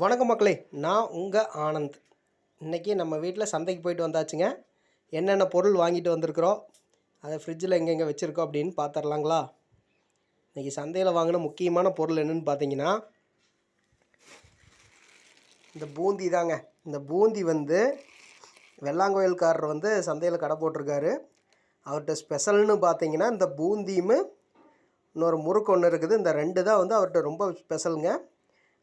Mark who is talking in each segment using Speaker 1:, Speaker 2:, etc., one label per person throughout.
Speaker 1: வணக்கம் மக்களே நான் உங்கள் ஆனந்த். இன்றைக்கி நம்ம வீட்டில் சந்தைக்கு போயிட்டு வந்தாச்சுங்க. என்னென்ன பொருள் வாங்கிட்டு வந்திருக்கிறோம் அதை ஃப்ரிட்ஜில் எங்கெங்கே வச்சுருக்கோம் அப்படின்னு பார்த்துடலாங்களா இன்றைக்கி சந்தையில் வாங்கின முக்கியமான பொருள் என்னென்னு பார்த்தீங்கன்னா இந்த பூந்தி தாங்க. இந்த பூந்தி வந்து வெள்ளாங்கோயில்காரர் வந்து சந்தையில் கடை போட்டிருக்காரு. அவர்கிட்ட ஸ்பெஷல்னு பார்த்தீங்கன்னா இந்த பூந்தியும் இன்னொரு முறுக்கு ஒன்று இருக்குது. இந்த ரெண்டு தான் வந்து அவர்கிட்ட ரொம்ப ஸ்பெஷலுங்க.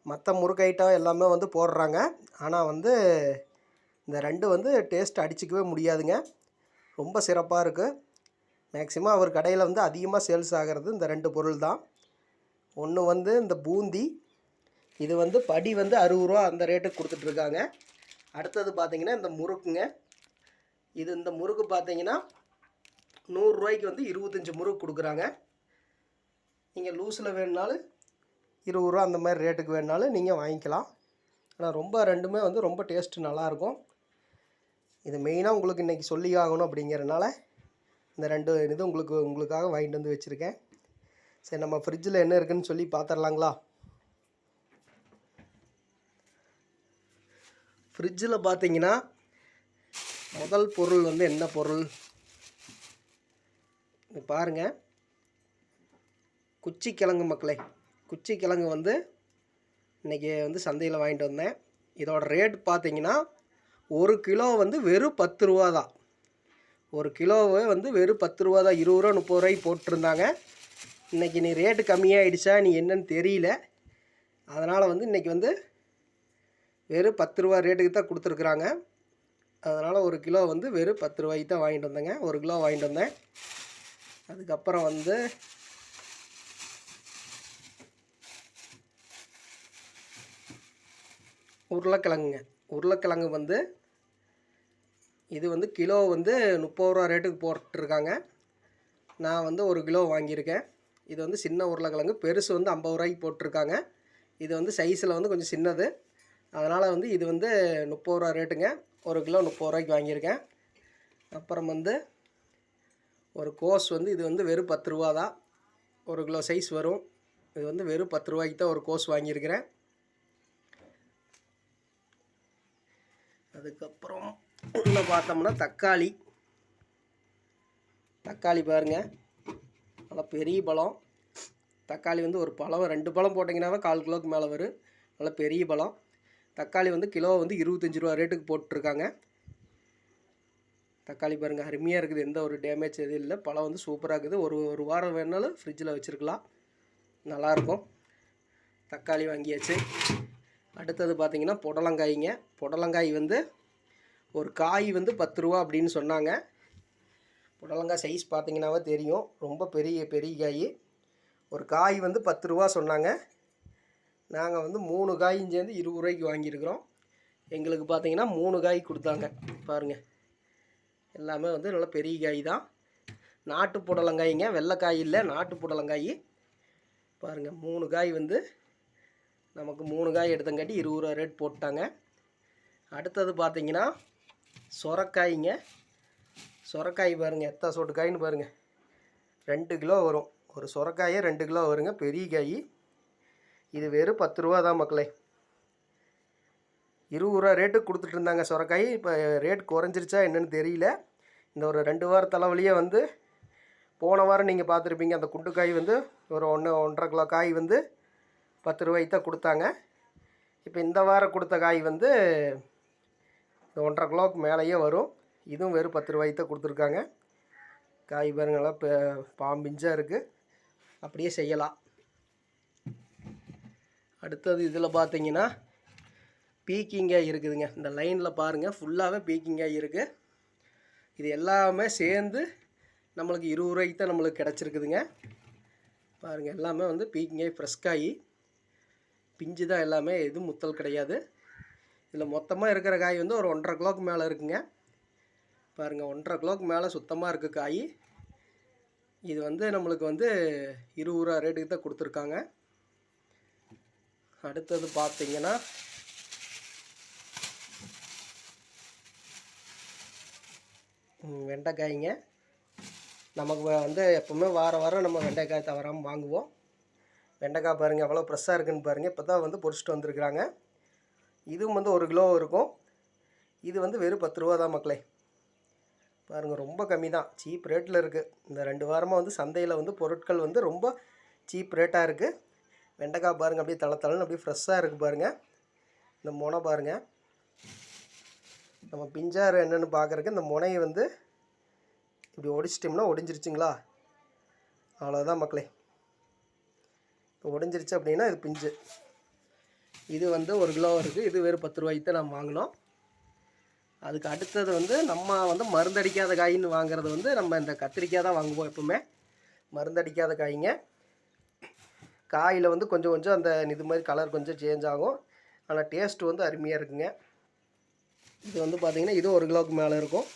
Speaker 1: மற்ற முறுக்கு ஐட்டம் எல்லாமே வந்து போடுறாங்க. ஆனால் வந்து இந்த ரெண்டு வந்து டேஸ்ட் அடிச்சிக்கவே முடியாதுங்க. ரொம்ப சிறப்பாக இருக்குது மேக்ஸிமம் அவர் கடையில் வந்து அதிகமாக சேல்ஸ் ஆகிறது இந்த ரெண்டு பொருள் தான் ஒன்று வந்து இந்த பூந்தி இது வந்து படி வந்து அறுபது ரூபா அந்த ரேட்டுக்கு கொடுத்துட்ருக்காங்க. அடுத்தது பார்த்திங்கன்னா இந்த முறுக்குங்க. இது இந்த முறுக்கு பார்த்தீங்கன்னா நூறுரூவாய்க்கு வந்து இருபத்தஞ்சி முறுக்கு கொடுக்குறாங்க. நீங்கள் லூஸில் வேணுனாலும் இருபது ரூபா அந்த மாதிரி ரேட்டுக்கு வேணுனாலும் நீங்கள் வாங்கிக்கலாம். ஆனால் ரொம்ப ரெண்டுமே வந்து ரொம்ப டேஸ்ட்டு நல்லாயிருக்கும். இது மெயினாக உங்களுக்கு இன்றைக்கி சொல்லி ஆகணும் அப்படிங்கிறனால இந்த ரெண்டு இது உங்களுக்கு உங்களுக்காக வாங்கிட்டு வந்து வச்சுருக்கேன். சரி நம்ம ஃப்ரிட்ஜில் என்ன இருக்குதுன்னு சொல்லி பார்த்துடலாங்களா? ஃப்ரிட்ஜில் பார்த்தீங்கன்னா முதல் பொருள் வந்து என்ன பொருள்? பாருங்கள் குச்சி கிழங்கு மக்களே. குச்சி கிழங்கு வந்து இன்றைக்கி வந்து சந்தையில் வாங்கிட்டு வந்தேன். இதோட ரேட் பார்த்தீங்கன்னா ஒரு கிலோ வந்து வெறும் பத்து ரூபா தான். ஒரு கிலோவை வந்து வெறும் பத்து ரூபா தான். இருபது ரூபா முப்பது ரூபாய்க்கு போட்டிருந்தாங்க. இன்றைக்கி நீ ரேட்டு கம்மியாகிடுச்சா நீ என்னன்னு தெரியல. அதனால் வந்து இன்றைக்கி வந்து வெறும் பத்து ரூபா ரேட்டுக்கு தான் கொடுத்துருக்குறாங்க. அதனால் ஒரு கிலோ வந்து வெறும் பத்து ரூபாய்க்கு தான் வாங்கிட்டு வந்தேங்க. ஒரு கிலோ வாங்கிட்டு வந்தேன். அதுக்கப்புறம் வந்து உருளைக்கிழங்குங்க. உருளைக்கிழங்கு வந்து இது வந்து கிலோ வந்து முப்பது ரூபா ரேட்டுக்கு போட்டிருக்காங்க. நான் வந்து ஒரு கிலோ வாங்கியிருக்கேன். இது வந்து சின்ன உருளைக்கிழங்கு பெருசு வந்து ஐம்பது ரூபாய்க்கு போட்டிருக்காங்க. இது வந்து சைஸில் வந்து கொஞ்சம் சின்னது. அதனால் வந்து இது வந்து முப்பது ரூபா ரேட்டுங்க ஒரு கிலோ முப்பது ரூபாய்க்கு வாங்கியிருக்கேன். அப்புறம் வந்து ஒரு கோஸ் வந்து இது வந்து வெறும் பத்து ரூபா தான். ஒரு கிலோ சைஸ் வரும். இது வந்து வெறும் பத்து ரூபாய்க்கு தான் ஒரு கோஸ் வாங்கியிருக்கிறேன். அதுக்கப்புறம் உள்ள பார்த்தோம்னா தக்காளி. தக்காளி பாருங்கள் நல்லா பெரிய பழம். தக்காளி வந்து ஒரு பழம் ரெண்டு பழம் போட்டிங்கன்னாவே கால் கிலோக்கு மேலே வரும். நல்லா பெரிய பழம். தக்காளி வந்து கிலோ வந்து இருபத்தஞ்சி ரூபா ரேட்டுக்கு போட்டிருக்காங்க. தக்காளி பாருங்கள் அருமையாக இருக்குது. எந்த ஒரு டேமேஜ் எதுவும் இல்லை. பழம் வந்து சூப்பராக இருக்குது. ஒரு ஒரு வாரம் வேணாலும் ஃப்ரிட்ஜில் வச்சுருக்கலாம். நல்லாயிருக்கும் தக்காளி வாங்கியாச்சு. அடுத்தது பார்த்திங்கன்னா புடலங்காய்ங்க. புடலங்காய் வந்து ஒரு காய் வந்து பத்து ரூபா அப்படின்னு சொன்னாங்க. புடலங்காய் சைஸ் பார்த்தீங்கன்னாவே தெரியும். ரொம்ப பெரிய பெரிய காய். ஒரு காய் வந்து பத்து ரூபா சொன்னாங்க. நாங்கள் வந்து மூணு காயும் சேர்ந்து இருபது ரூபாய்க்கு வாங்கியிருக்கிறோம். எங்களுக்கு பார்த்திங்கன்னா மூணு காய் கொடுத்தாங்க. பாருங்கள் எல்லாமே வந்து நல்ல பெரிய காய் தான். நாட்டு புடலங்காய்ங்க. வெள்ளைக்காய் இல்லை நாட்டு புடலங்காய். பாருங்கள் மூணு காய் வந்து நமக்கு மூணு காய் எடுத்தங்காட்டி இருபது ரூபா ரேட் போட்டாங்க. அடுத்தது பார்த்தீங்கன்னா சொரக்காய்ங்க. சொரக்காய் பாருங்கள் எத்தனை சொட்டு காயின்னு பாருங்கள் ரெண்டு கிலோ வரும். ஒரு சொரக்காயே ரெண்டு கிலோ வருங்க பெரிய காய். இது வெறும் பத்து ரூபா தான் மக்களே. இருபது ரூபா ரேட்டுக்கு கொடுத்துட்டு இருந்தாங்க சொரக்காய். இப்போ ரேட் குறைஞ்சிருச்சா என்னென்னு தெரியல. இந்த ஒரு ரெண்டு வார தலைவலியே வந்து போன வாரம் நீங்கள் பார்த்துருப்பீங்க அந்த குண்டுக்காய் வந்து ஒரு ஒன்று ஒன்றரை கிலோ காய் வந்து பத்து ரூபாய்க்கு தான் கொடுத்தாங்க. இப்போ இந்த வாரம் கொடுத்த காய் வந்து இந்த ஒன்றரை கிலோவுக்கு மேலேயே வரும். இதுவும் வெறும் பத்து ரூபாய்க்கு தான் கொடுத்துருக்காங்க. காய் பாருங்களா இப்போ பாம்பிஞ்சாக இருக்குது அப்படியே செய்யலாம். அடுத்தது இதில் பார்த்தீங்கன்னா பீக்கிங்காய் இருக்குதுங்க. இந்த லைனில் பாருங்கள் ஃபுல்லாகவே பீக்கிங்காய் இருக்குது இது எல்லாமே சேர்ந்து நம்மளுக்கு இருபது ரூபாய்க்கு தான் நம்மளுக்கு கிடச்சிருக்குதுங்க. பாருங்கள் எல்லாமே வந்து பீக்கிங்காய் ஃப்ரெஷ்காய் பிஞ்சு தான் எல்லாமே எதுவும் முத்தல் கிடையாது. இதில் மொத்தமாக இருக்கிற காய் வந்து ஒரு ஒன்றரை கிலோக்கு மேலே இருக்குங்க. பாருங்கள் ஒன்றரை கிலோக்கு மேலே சுத்தமாக இருக்குது காய். இது வந்து நம்மளுக்கு வந்து இருபது ரூபா ரேட்டுக்கு தான் கொடுத்துருக்காங்க. அடுத்தது பார்த்தீங்கன்னா வெண்டைக்காய்ங்க. நமக்கு வந்து எப்போவுமே வாரம் வாரம் நம்ம வெண்டைக்காய் தவறாமல் வாங்குவோம். வெண்டைக்காய் பாருங்கள் எவ்வளோ ஃப்ரெஷ்ஷாக இருக்குன்னு பாருங்கள் இப்போ தான் வந்து பொறிச்சிட்டு வந்திருக்கிறாங்க. இதுவும் வந்து ஒரு கிலோ இருக்கும். இது வந்து வெறும் பத்து ரூபா தான் மக்களே. பாருங்கள் ரொம்ப கம்மி தான் சீப் ரேட்டில் இருக்குது இந்த ரெண்டு வாரமாக வந்து சந்தையில் வந்து பொருட்கள் வந்து ரொம்ப சீப் ரேட்டாக இருக்குது வெண்டைக்காய் பாருங்கள் அப்படியே தள தளன்னு அப்படியே ஃப்ரெஷ்ஷாக இருக்குது பாருங்கள் இந்த முனை பாருங்கள் நம்ம பிஞ்சாறு என்னென்னு பார்க்குறக்கு இந்த முனையை வந்து இப்படி ஒடிச்சிட்டோம்னா ஒடிஞ்சிருச்சுங்களா? அவ்வளோதான் மக்களே. இப்போ உடஞ்சிருச்சு அப்படின்னா இது பிஞ்சு. இது வந்து ஒரு கிலோ இருக்குது இது வெறும் பத்து ரூபாய்க்கு தான் நம்ம வாங்கினோம். அதுக்கு அடுத்தது வந்து நம்ம வந்து மருந்தடிக்காத காயின்னு வாங்குறது வந்து நம்ம இந்த கத்திரிக்காய் தான் வாங்குவோம் எப்பவுமே. மருந்தடிக்காத காய்ங்க. காயில் வந்து கொஞ்சம் கொஞ்சம் அந்த இது மாதிரி கலர் கொஞ்சம் சேஞ்ச் ஆகும். ஆனால் டேஸ்ட் வந்து அருமையாக இருக்குங்க. இது வந்து பார்த்திங்கன்னா இது ஒரு கிலோவுக்கு மேலே இருக்கும்.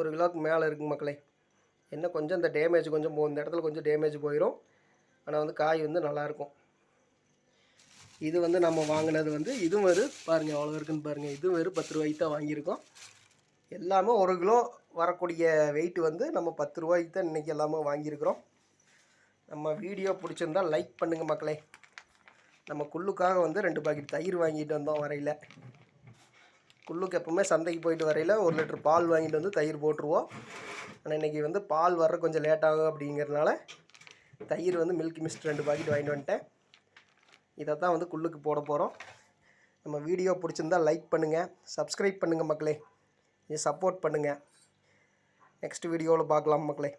Speaker 1: ஒரு கிலோவுக்கு மேலே இருக்குங்க மக்களே. என்ன கொஞ்சம் இந்த டேமேஜ் கொஞ்சம் போ இந்த இடத்துல கொஞ்சம் டேமேஜ் போயிடும் ஆனால் வந்து காய் வந்து நல்லாயிருக்கும். இது வந்து நம்ம வாங்கினது வந்து இதுவும் வெறும் பாருங்கள் எவ்வளோ இருக்குன்னு பாருங்கள் இதுவும் வெறும் பத்து ரூபாய்க்கு தான் வாங்கியிருக்கோம். எல்லாமே ஒரு கிலோ வரக்கூடிய வெயிட் வந்து நம்ம பத்து ரூபாய்க்கு தான் இன்றைக்கி எல்லாமே வாங்கியிருக்கிறோம். நம்ம வீடியோ பிடிச்சிருந்தா லைக் பண்ணுங்கள் மக்களே. நம்ம குள்ளுக்காக வந்து ரெண்டு பாக்கெட் தயிர் வாங்கிட்டு வந்தோம் வரையில். குள்ளுக்கு எப்பவுமே சந்தைக்கு போயிட்டு வரையில் ஒரு லிட்டர் பால் வாங்கிட்டு வந்து தயிர் போட்டுருவோம். ஆனால் இன்றைக்கி வந்து பால் வர்ற கொஞ்சம் லேட் ஆகும் அப்படிங்கிறதுனால தயிர் வந்து மில்க் மிஸ்ட் ரெண்டு பாக்கெட் வாங்கிட்டு வந்துட்டேன். இதை தான் வந்து குள்ளுக்கு போட போகிறோம் நம்ம வீடியோ பிடிச்சிருந்தா லைக் பண்ணுங்கள் சப்ஸ்கிரைப் பண்ணுங்கள் மக்களே. சப்போர்ட் பண்ணுங்கள் நெக்ஸ்ட் வீடியோவில் பார்க்கலாம் மக்களே.